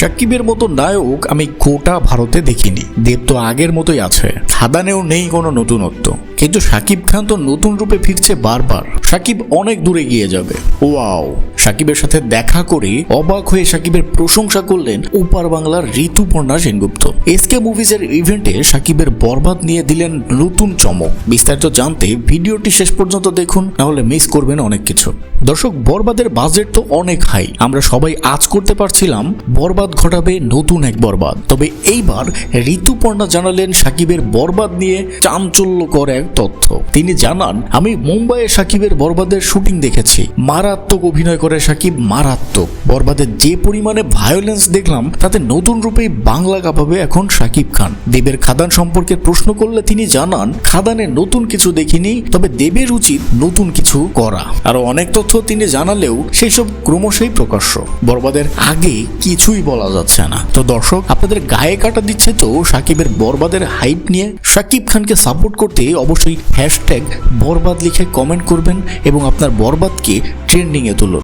সাকিবের মতো নায়ক আমি গোটা ভারতে দেখিনি। দেব তো আগের মতোই আছে। খাদানেও নেই কোনো নতুনত্ব। কিন্তু সাকিব খান তো নতুন রূপে ফিরছে বারবার। সাকিব অনেক দূরে গিয়ে যাবে। ওয়াও। সাকিবের সাথে দেখা করে অবাক হয়ে সাকিবের প্রশংসা করলেন উপার বাংলার ঋতুপর্ণা সেনগুপ্ত। এসকে মুভিজের ইভেন্টে সাকিবের বরবাদ নিয়ে দিলেন নতুন চমক। বিস্তারিত জানতে ভিডিওটি শেষ পর্যন্ত দেখুন নাহলে মিস করবেন অনেক কিছু। দর্শক, বরবাদের বাজেট তো অনেক হাই। আমরা সবাই আজ করতে পারছিলাম, বরবাদ ঘটাবে নতুন এক বরবাদ। তবে এইবার ঋতুপর্ণা জানালেন সাকিবের বরবাদ নিয়ে চাঞ্চল্যকর এক তথ্য। তিনি জানান, আমি মুম্বাইয়ে সাকিবের বরবাদের শুটিং দেখেছি। মারাত্মক অভিনয় করে সাকিব মারাত্মক। বরবাদের যে পরিমাণে ভায়োলেন্স দেখলাম, তাতে নতুন রূপে বাংলা কাঁপাবে এখন সাকিব খান। দেবের খাদান সম্পর্কে প্রশ্ন করলে তিনি জানান, খাদানে নতুন কিছু দেখিনি, তবে দেবের উচিত নতুন কিছু করা। আরও অনেক তথ্য তিনি জানালেও সেই সব ক্রমশই প্রকাশ্য। বরবাদের আগে কিছুই বলা যাচ্ছে না। তো দর্শক, আপনাদের গায়ে কাটা দিচ্ছে তো সাকিবের বরবাদের হাইপ নিয়ে। সাকিব খানকে সাপোর্ট করতে অবশ্যই হ্যাশট্যাগ বরবাদ লিখে কমেন্ট করবেন এবং আপনার বরবাদকে ট্রেন্ডিংয়ে তুলুন।